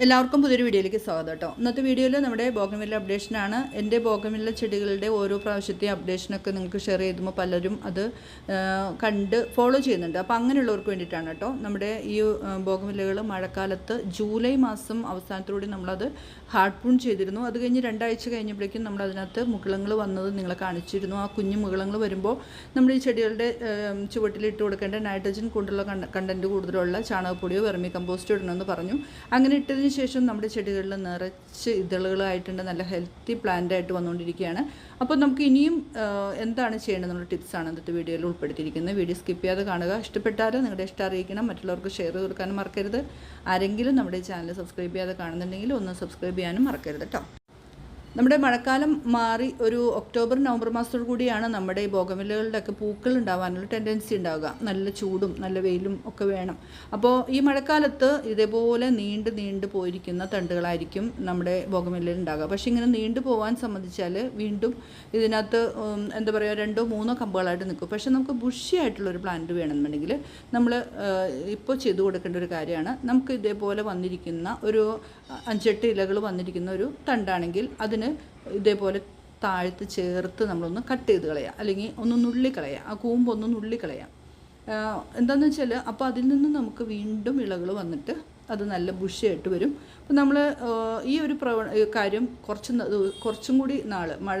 എല്ലാവർക്കും പുതിയൊരു വീഡിയോയിലേക്ക് സ്വാഗതം കേട്ടോ. ഇന്നത്തെ വീഡിയോയിൽ നമ്മുടെ ബോഗമില്ല അപ്ഡേഷനാണ് എന്റെ ബോഗമില്ല ചെടികളുടെ ഓരോ പ്രാവശ്യത്തെയും അപ്ഡേഷനൊക്കെ നിങ്ങൾക്ക് ഷെയർ ചെയ്തുമ്പോൾ പലരും അത് കണ്ട് ഫോളോ ചെയ്യുന്നുണ്ട്. അപ്പോൾ അങ്ങനെയുള്ളവർക്ക് വേണ്ടിയിട്ടാണ് കേട്ടോ. നമ്മുടെ ഈ ബോഗമില്ലകൾ മഴക്കാലത്ത് ജൂലൈ മാസം അവസാനത്തോടെ നമ്മളത് ഹാർഡ് പ്രൂൺ ചെയ്തിരുന്നു. അത് കഴിഞ്ഞ് രണ്ടാഴ്ച കഴിഞ്ഞപ്പോഴേക്കും നമ്മൾ അതിനകത്ത് മുകളങ്ങൾ വന്നത് നിങ്ങളെ കാണിച്ചിരുന്നു. ആ കുഞ്ഞു മുകളങ്ങൾ വരുമ്പോൾ നമ്മൾ ഈ ചെടികളുടെ ചുവട്ടിൽ ഇട്ട് കൊടുക്കേണ്ട നൈട്രജൻ കൊണ്ടുള്ള കണ്ടന്റ് കൂടുതലുള്ള ചാണകപ്പൊടിയോ വെർമി കമ്പോസ്റ്റോ ഇടണമെന്ന് പറഞ്ഞു. അങ്ങനെ ഇട്ടതിന് ശേഷം നമ്മുടെ ചെടികളിൽ നിറച്ച് ഇതളുകളായിട്ടുണ്ട് നല്ല ഹെൽത്തി പ്ലാന്റ് ആയിട്ട് വന്നുകൊണ്ടിരിക്കുകയാണ്. അപ്പോൾ നമുക്ക് ഇനിയും എന്താണ് ചെയ്യേണ്ടതെന്നുള്ള ടിപ്സാണ് ഇന്നത്തെ വീഡിയോയിൽ ഉൾപ്പെടുത്തിയിരിക്കുന്നത്. വീഡിയോ സ്കിപ്പ് ചെയ്യാതെ കാണുക. ഇഷ്ടപ്പെട്ടാൽ നിങ്ങളുടെ ഇഷ്ടം അറിയിക്കണം. മറ്റുള്ളവർക്ക് ഷെയർ കൊടുക്കാനും മറക്കരുത്. ആരെങ്കിലും നമ്മുടെ ചാനൽ സബ്സ്ക്രൈബ് ചെയ്യാതെ കാണുന്നുണ്ടെങ്കിൽ ഒന്ന് സബ്സ്ക്രൈബ് ചെയ്യാനും മറക്കരുത് കേട്ടോ. നമ്മുടെ മഴക്കാലം മാറി ഒരു ഒക്ടോബർ നവംബർ മാസത്തോടു കൂടിയാണ് നമ്മുടെ ഈ ബോഗമില്ലകളുടെയൊക്കെ പൂക്കൾ ഉണ്ടാവാനുള്ള ടെൻഡൻസി ഉണ്ടാവുക. നല്ല ചൂടും നല്ല വെയിലും ഒക്കെ വേണം. അപ്പോൾ ഈ മഴക്കാലത്ത് ഇതേപോലെ നീണ്ട് നീണ്ട് പോയിരിക്കുന്ന തണ്ടുകളായിരിക്കും നമ്മുടെ ബോഗമില്ലയിൽ ഉണ്ടാകുക പക്ഷേ ഇങ്ങനെ നീണ്ടു പോകാൻ സംബന്ധിച്ചാൽ വീണ്ടും ഇതിനകത്ത് എന്താ പറയുക രണ്ടോ മൂന്നോ കമ്പുകളായിട്ട് നിൽക്കും. പക്ഷേ നമുക്ക് ബുഷി ആയിട്ടുള്ളൊരു പ്ലാന്റ് വേണമെന്നുണ്ടെങ്കിൽ നമ്മൾ ഇപ്പോൾ ചെയ്തു കൊടുക്കേണ്ട ഒരു കാര്യമാണ്. നമുക്ക് ഇതേപോലെ വന്നിരിക്കുന്ന ഒരു അഞ്ചെട്ട് ഇലകൾ വന്നിരിക്കുന്ന ഒരു തണ്ടാണെങ്കിൽ അതിന് ഇതേപോലെ താഴ്ത്ത് ചേർത്ത് നമ്മളൊന്ന് കട്ട് ചെയ്ത് കളയാം. അല്ലെങ്കിൽ ഒന്ന് നുള്ളിക്കളയാം ആ കൂമ്പ് ഒന്ന് നുള്ളിക്കളയാം എന്താണെന്ന് വെച്ചാൽ അപ്പോൾ അതിൽ നിന്ന് നമുക്ക് വീണ്ടും ഇളകൾ വന്നിട്ട് അത് നല്ല ബുഷിയായിട്ട് വരും. അപ്പം നമ്മൾ ഈ ഒരു പ്രവ കാര്യം കുറച്ച് കുറച്ചും കൂടി നാൾ മഴ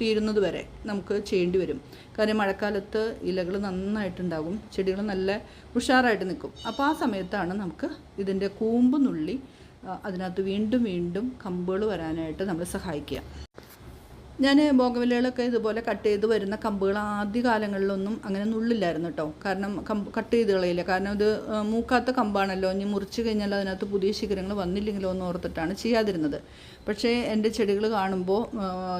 തീരുന്നത് വരെ നമുക്ക് ചെയ്യേണ്ടി വരും. കാര്യം മഴക്കാലത്ത് ഇലകൾ നന്നായിട്ടുണ്ടാകും. ചെടികൾ നല്ല ഉഷാറായിട്ട് നിൽക്കും. അപ്പോൾ ആ സമയത്താണ് നമുക്ക് ഇതിന്റെ കൂമ്പ് നുള്ളി അതിനകത്ത് വീണ്ടും വീണ്ടും കമ്പുകൾ വരാനായിട്ട് നമ്മൾ സഹായിക്കുക. ഞാൻ ബോഗവില്ലകളൊക്കെ ഇതുപോലെ കട്ട് ചെയ്ത് വരുന്ന കമ്പുകൾ ആദ്യ കാലങ്ങളിലൊന്നും അങ്ങനെ നുള്ളില്ലായിരുന്നു കേട്ടോ കാരണം കമ്പ് കട്ട് ചെയ്ത് കളയില്ല. കാരണം ഇത് മൂക്കാത്ത കമ്പാണല്ലോ. ഇനി മുറിച്ച് കഴിഞ്ഞാൽ അതിനകത്ത് പുതിയ ശിഖരങ്ങൾ വന്നില്ലെങ്കിലോ എന്ന് ഓർത്തിട്ടാണ് ചെയ്യാതിരുന്നത്. പക്ഷേ എന്റെ ചെടികൾ കാണുമ്പോൾ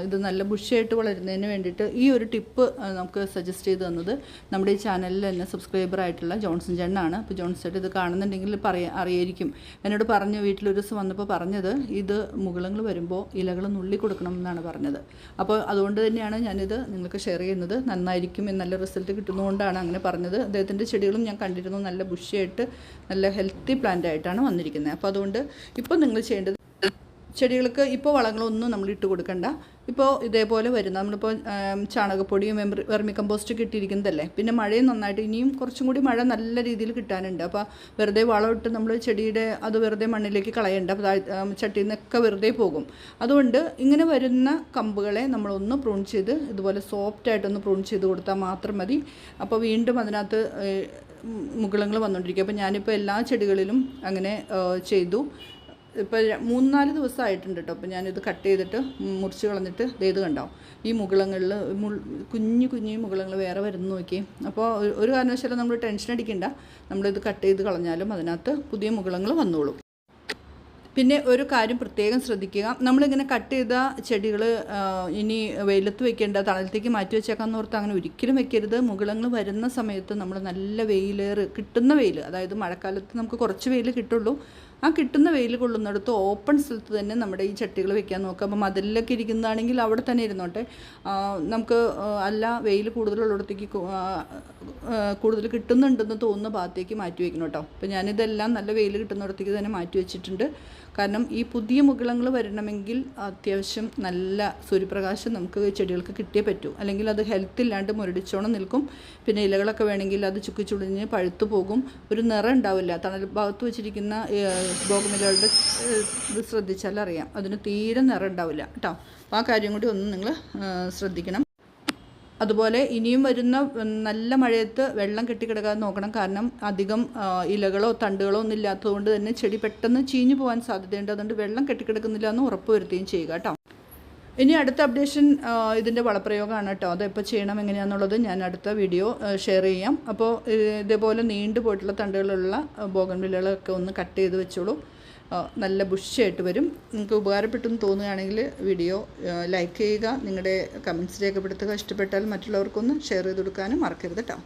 ഇത് നല്ല ബുഷിയായിട്ട് വളരുന്നതിന് വേണ്ടിയിട്ട് ഈ ഒരു ടിപ്പ് നമുക്ക് സജസ്റ്റ് ചെയ്ത് തന്നത് നമ്മുടെ ഈ ചാനലിൽ തന്നെ സബ്സ്ക്രൈബർ ആയിട്ടുള്ള ജോൺസൺ ചേട്ടനാണ്. അപ്പോൾ ജോൺസൺ ചേട്ടൻ ഇത് കാണുന്നുണ്ടെങ്കിൽ പറയാ അറിയായിരിക്കും. എന്നോട് പറഞ്ഞു വീട്ടിലൊരു ദിവസം വന്നപ്പോൾ പറഞ്ഞത് ഇത് മുകളങ്ങൾ വരുമ്പോൾ ഇലകൾ നുള്ളി കൊടുക്കണം എന്നാണ് പറഞ്ഞത്. അപ്പോൾ അതുകൊണ്ട് തന്നെയാണ് ഞാനിത് നിങ്ങൾക്ക് ഷെയർ ചെയ്യുന്നത്. നന്നായിരിക്കും നല്ല റിസൾട്ട് കിട്ടുന്നതുകൊണ്ടാണ് അങ്ങനെ പറഞ്ഞത്. അദ്ദേഹത്തിന്റെ ചെടികളും ഞാൻ കണ്ടിരുന്നു. നല്ല ബുഷിയായിട്ട് നല്ല ഹെൽത്തി പ്ലാന്റ് ആയിട്ടാണ് വന്നിരിക്കുന്നത്. അപ്പോൾ അതുകൊണ്ട് ഇപ്പോൾ നിങ്ങൾ ചെയ്യേണ്ടത് ചെടികൾക്ക് ഇപ്പോൾ വളങ്ങളൊന്നും നമ്മൾ ഇട്ട് കൊടുക്കണ്ട. ഇപ്പോൾ ഇതേപോലെ വരുന്ന നമ്മളിപ്പോൾ ചാണകപ്പൊടിയും വെമ്പറി വെർമി കമ്പോസ്റ്റ് ഇട്ടിരിക്കുന്നതല്ലേ? പിന്നെ മഴയും നന്നായിട്ട് ഇനിയും കുറച്ചും കൂടി മഴ നല്ല രീതിയിൽ കിട്ടാനുണ്ട്. അപ്പോൾ വെറുതെ വളമിട്ട് നമ്മൾ ചെടിയുടെ അത് വെറുതെ മണ്ണിലേക്ക് കളയണ്ട. ചട്ടിയിൽ നിന്നൊക്കെ വെറുതെ പോകും. അതുകൊണ്ട് ഇങ്ങനെ വരുന്ന കമ്പുകളെ നമ്മളൊന്ന് പ്രൂൺ ചെയ്ത് ഇതുപോലെ സോഫ്റ്റായിട്ടൊന്ന് പ്രൂൺ ചെയ്ത് കൊടുത്താൽ മാത്രം മതി. അപ്പോൾ വീണ്ടും അതിനകത്ത് മുകളങ്ങൾ വന്നുകൊണ്ടിരിക്കും അപ്പോൾ ഞാനിപ്പോൾ എല്ലാ ചെടികളിലും അങ്ങനെ ചെയ്തു. ഇപ്പോൾ മൂന്നാൽ ദിവസമായിട്ടുണ്ട് കേട്ടോ അപ്പോൾ ഞാനിത് കട്ട് ചെയ്തിട്ട് മുറിച്ച് കളഞ്ഞിട്ട് ഇത് കണ്ടോ? ഈ മുകളങ്ങളിൽ കുഞ്ഞു കുഞ്ഞു മുകളങ്ങൾ വേറെ വരുന്നു നോക്കി. അപ്പോൾ ഒരു കാരണവശാലും നമ്മൾ ടെൻഷൻ അടിക്കണ്ട. നമ്മളിത് കട്ട് ചെയ്ത് കളഞ്ഞാലും അതിനകത്ത് പുതിയ മുകളങ്ങൾ വന്നോളും. പിന്നെ ഒരു കാര്യം പ്രത്യേകം ശ്രദ്ധിക്കുക. നമ്മളിങ്ങനെ കട്ട് ചെയ്ത ചെടികൾ ഇനി വെയിലത്ത് വെക്കേണ്ട തണലത്തേക്ക് മാറ്റി വെച്ചേക്കാന്ന് ഓർത്ത് അങ്ങനെ ഒരിക്കലും വെക്കരുത്. മുകളങ്ങൾ വരുന്ന സമയത്ത് നമ്മൾ നല്ല വെയിലേറ് കിട്ടുന്ന വെയിൽ അതായത് മഴക്കാലത്ത് നമുക്ക് കുറച്ച് വെയിൽ കിട്ടുള്ളൂ. ആ കിട്ടുന്ന വെയിൽ കൊള്ളുന്നിടത്ത് ഓപ്പൺ സ്ഥലത്ത് തന്നെ നമ്മുടെ ഈ ചട്ടികൾ വെക്കാൻ നോക്കുക. അപ്പോൾ മതിലൊക്കെ ഇരിക്കുന്നതാണെങ്കിൽ അവിടെ തന്നെ ഇരുന്നോട്ടെ. നമുക്ക് അല്ല വെയിൽ കൂടുതലുള്ളിടത്തേക്ക് കൂടുതൽ കിട്ടുന്നുണ്ടെന്ന് തോന്നുന്ന ഭാഗത്തേക്ക് മാറ്റി വെക്കണം കേട്ടോ. അപ്പോൾ ഞാനിതെല്ലാം നല്ല വെയിൽ കിട്ടുന്നിടത്തേക്ക് തന്നെ മാറ്റി വെച്ചിട്ടുണ്ട്. കാരണം ഈ പുതിയ മുകളങ്ങൾ വരണമെങ്കിൽ അത്യാവശ്യം നല്ല സൂര്യപ്രകാശം നമുക്ക് ചെടികൾക്ക് കിട്ടിയേ പറ്റൂ. അല്ലെങ്കിൽ അത് ഹെൽത്ത് ഇല്ലാണ്ട് മുരടിച്ചോണം നിൽക്കും. പിന്നെ ഇലകളൊക്കെ വേണമെങ്കിൽ അത് ചുക്കി ചുളിഞ്ഞ് പഴുത്തു പോകും. ഒരു നിറം ഉണ്ടാവില്ല. തണൽ ഭാഗത്ത് വെച്ചിരിക്കുന്ന ബോഗമിലകളുടെ ഇത് ശ്രദ്ധിച്ചാൽ അറിയാം അതിന് തീരെ നിറം ഉണ്ടാവില്ല. കേട്ടോ. അപ്പോൾ ആ കാര്യം കൂടി ഒന്ന് നിങ്ങൾ ശ്രദ്ധിക്കണം. അതുപോലെ ഇനിയും വരുന്ന നല്ല മഴയത്ത് വെള്ളം കെട്ടിക്കിടക്കാതെ നോക്കണം. കാരണം അധികം ഇലകളോ തണ്ടുകളോ ഒന്നും ഇല്ലാത്തതുകൊണ്ട് തന്നെ ചെടി പെട്ടെന്ന് ചീഞ്ഞു പോകാൻ സാധ്യതയുണ്ട്. അതുകൊണ്ട് വെള്ളം കെട്ടിക്കിടക്കുന്നില്ല എന്ന് ഉറപ്പ് വരുത്തുകയും ചെയ്യുക കേട്ടോ. ഇനി അടുത്ത അപ്ഡേഷൻ ഇതിന്റെ വളപ്രയോഗമാണ് കേട്ടോ. അതെപ്പോൾ ചെയ്യണം എങ്ങനെയാണെന്നുള്ളത് ഞാൻ അടുത്ത വീഡിയോ ഷെയർ ചെയ്യാം. അപ്പോൾ ഇതേപോലെ നീണ്ടു പോയിട്ടുള്ള തണ്ടുകളുള്ള ബോഗൻവില്ലകളൊക്കെ ഒന്ന് കട്ട് ചെയ്ത് വെച്ചോളൂ. നല്ല ബുഷായിട്ട് വരും. നിങ്ങൾക്ക് ഉപകാരപ്പെട്ടെന്ന് തോന്നുകയാണെങ്കിൽ വീഡിയോ ലൈക്ക് ചെയ്യുക. നിങ്ങളുടെ കമൻസ് രേഖപ്പെടുത്തുക. ഇഷ്ടപ്പെട്ടാൽ മറ്റുള്ളവർക്കൊന്ന് ഷെയർ ചെയ്ത് കൊടുക്കാനും മറക്കരുത് കേട്ടോ